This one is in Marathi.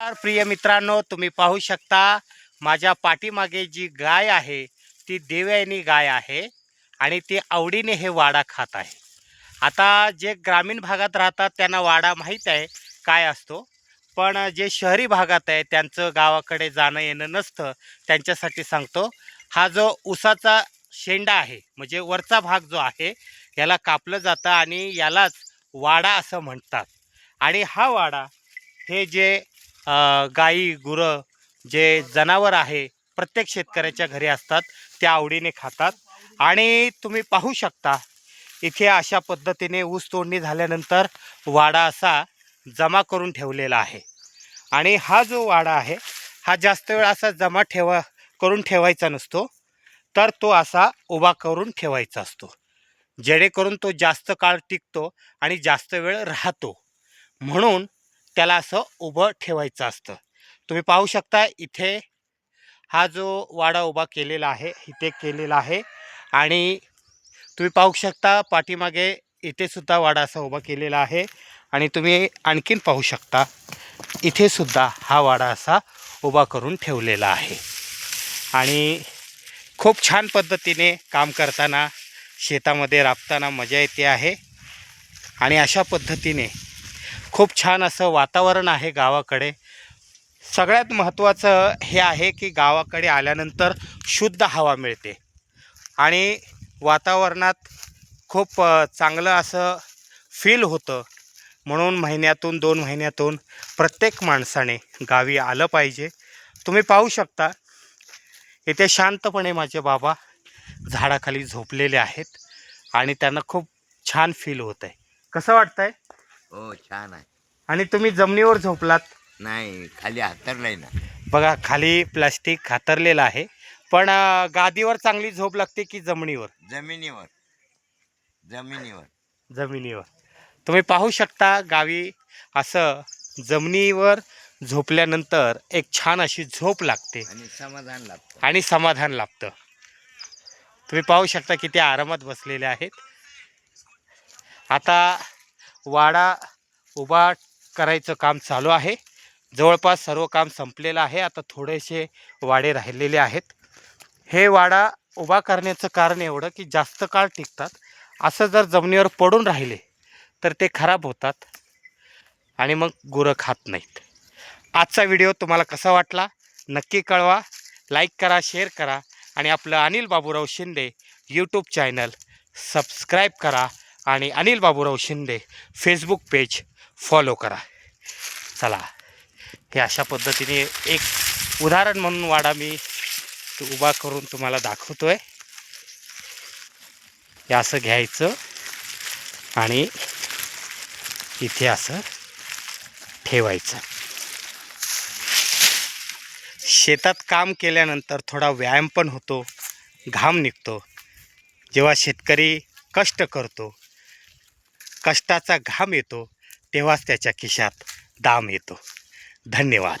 नमस्कार प्रिय मित्रांनो तुम्ही पाहू शकता माझ्या पाठीमागे जी गाय आहे ती देवयानी गाय आहे आणि ती आवडीने हे वाडा खात आहे. आता जे ग्रामीण भागात राहतात त्यांना वाडा माहीत आहे काय असतो. पण जे शहरी भागात आहे त्यांचं गावाकडे जाणं येणं नसतं त्यांच्यासाठी सांगतो. हा जो उसाचा शेंडा आहे म्हणजे वरचा भाग जो आहे याला कापलं जातं आणि यालाच वाडा असं म्हणतात. आणि हा वाडा हे जे गाई गुरं जे जनावर आहे प्रत्येक शेतकऱ्याच्या घरी असतात त्या आवडीने खातात. आणि तुम्ही पाहू शकता इथे अशा पद्धतीने ऊस तोडणी झाल्यानंतर वाडा असा जमा करून ठेवलेला आहे. आणि हा जो वाडा आहे हा जास्त वेळ असा जमा ठेवा करून ठेवायचा नसतो. तर तो असा उभा करून ठेवायचा असतो. जेणेकरून तो जास्त काळ टिकतो आणि जास्त वेळ राहतो. म्हणून त्याला असं उभं ठेवायचं असतं. तुम्ही पाहू शकता इथे हा जो वाडा उभा केलेला आहे इथे केलेला आहे आणि तुम्ही पाहू शकता पाठीमागे इथेसुद्धा वाडा असा उभा केलेला आहे आणि तुम्ही आणखीन पाहू शकता इथेसुद्धा हा वाडा असा उभा करून ठेवलेला आहे. आणि खूप छान पद्धतीने काम करताना शेतामध्ये राबताना मजा येते आहे आणि अशा पद्धतीने खूप छान असं वातावरण आहे गावाकडे. सगळ्यात महत्त्वाचं हे आहे की गावाकडे आल्यानंतर शुद्ध हवा मिळते. आणि वातावरणात खूप चांगलं असं फील होतं. म्हणून महिन्यातून दोन महिन्यातून प्रत्येक माणसाने गावी आलं पाहिजे. तुम्ही पाहू शकता इथे शांतपणे माझे बाबा झाडाखाली झोपलेले आहेत आणि त्यांना खूप छान फील होत आहे कसं वाटतं आहे हो छान आहे. आणि तुम्ही जमिनीवर झोपलात? नाही खाली हातरलाय ना. बघा खाली प्लास्टिक हातरलेलं आहे. पण अं, गादीवर चांगली झोप लागते की जमिनीवर? जमिनीवर. जमिनीवर. जमिनीवर. तुम्ही पाहू शकता गावी असं जमिनीवर झोपल्यानंतर एक छान अशी झोप लागते. आणि समाधान लागतं आणि समाधान लाभतं. तुम्ही पाहू शकता किती आरामात बसलेले आहेत. आता वाडा उभा करायचं काम चालू आहे. जवळपास सर्व काम संपलेलं आहे. आता थोडेसे वाडे राहिलेले आहेत. हे वाडा उभा करण्याचं कारण एवढं की जास्त काळ टिकतात. असं जर जमिनीवर पडून राहिले तर ते खराब होतात आणि मग गुरं खात नाहीत. आजचा व्हिडिओ तुम्हाला कसा वाटला? नक्की कळवा. लाईक करा शेअर करा आणि आपलं Anil Baburao Shinde YouTube channel subscribe करा. आणि Anil Baburao Shinde Facebook page follow करा. चला हे अशा पद्धतीने एक उदाहरण म्हणून वाडा मी उभा करून तुम्हाला दाखवतो आहे हे असं घ्यायचं आणि इथे असं ठेवायचं. शेतात काम केल्यानंतर थोडा व्यायाम पण होतो घाम निघतो. जेव्हा शेतकरी कष्ट करतो कष्टाचा घाम येतो तेव्हाच त्याच्या खिशात दाम येतो. धन्यवाद.